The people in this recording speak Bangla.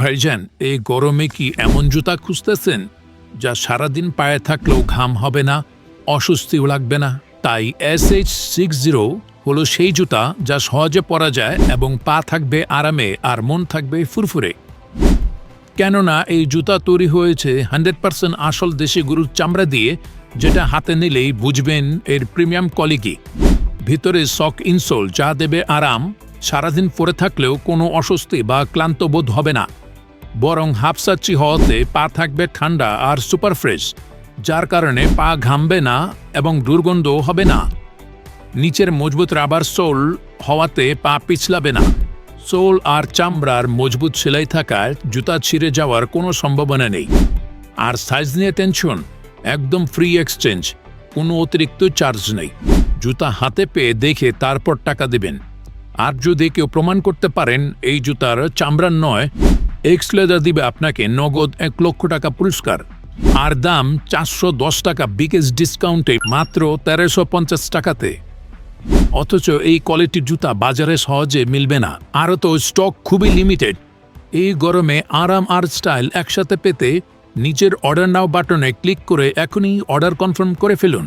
ভাইজান, এই গরমে কি এমন জুতা খুঁজতেছেন, যা সারাদিন পায়ে থাকলেও ঘাম হবে না, অস্বস্তিও লাগবে না? তাই এস এইচ সিক্স জিরো হলো সেই জুতা যা সহজে পরা যায় এবং পা থাকবে আরামে আর মন থাকবে ফুরফুরে। কেননা এই জুতা তৈরি হয়েছে হান্ড্রেড পার্সেন্ট আসল দেশি গরুর চামড়া দিয়ে, যেটা হাতে নিলেই বুঝবেন এর প্রিমিয়াম কোয়ালিটি। ভিতরে সক ইনসোল যা দেবে আরাম, সারাদিন পরে থাকলেও কোনো অস্বস্তি বা ক্লান্ত বোধ হবে না। বরং হাফসাচ্ছি হওয়াতে পা থাকবে ঠান্ডা আর সুপার ফ্রেশ যার কারণে পা ঘামবে না এবং দুর্গন্ধও হবে না। নিচের মজবুত রাবার সোল হওয়াতে পা পিছলাবে না। সোল আর চামড়ার মজবুত সেলাই থাকায় জুতা ছিঁড়ে যাওয়ার কোনো সম্ভাবনা নেই। আর সাইজ নিয়ে টেনশন, একদম ফ্রি এক্সচেঞ্জ, কোনো অতিরিক্ত চার্জ নেই। জুতা হাতে পেয়ে দেখে তারপর টাকা দেবেন। আর যদি কেউ প্রমাণ করতে পারেন, এই জুতার চামড়ার নয় এক্স দিবে আপনাকে নগদ এক লক্ষ টাকা পুরস্কার। আর দাম চারশো দশ টাকা বিগেস্ট ডিসকাউন্টে মাত্র তেরোশো পঞ্চাশ টাকাতে। অথচ এই কোয়ালিটির জুতা বাজারে সহজে মিলবে না। আরও তো স্টক খুবই লিমিটেড। এই গরমে আরাম আর স্টাইল একসাথে পেতে নিচের অর্ডার নাও বাটনে ক্লিক করে এখনই অর্ডার কনফার্ম করে ফেলুন।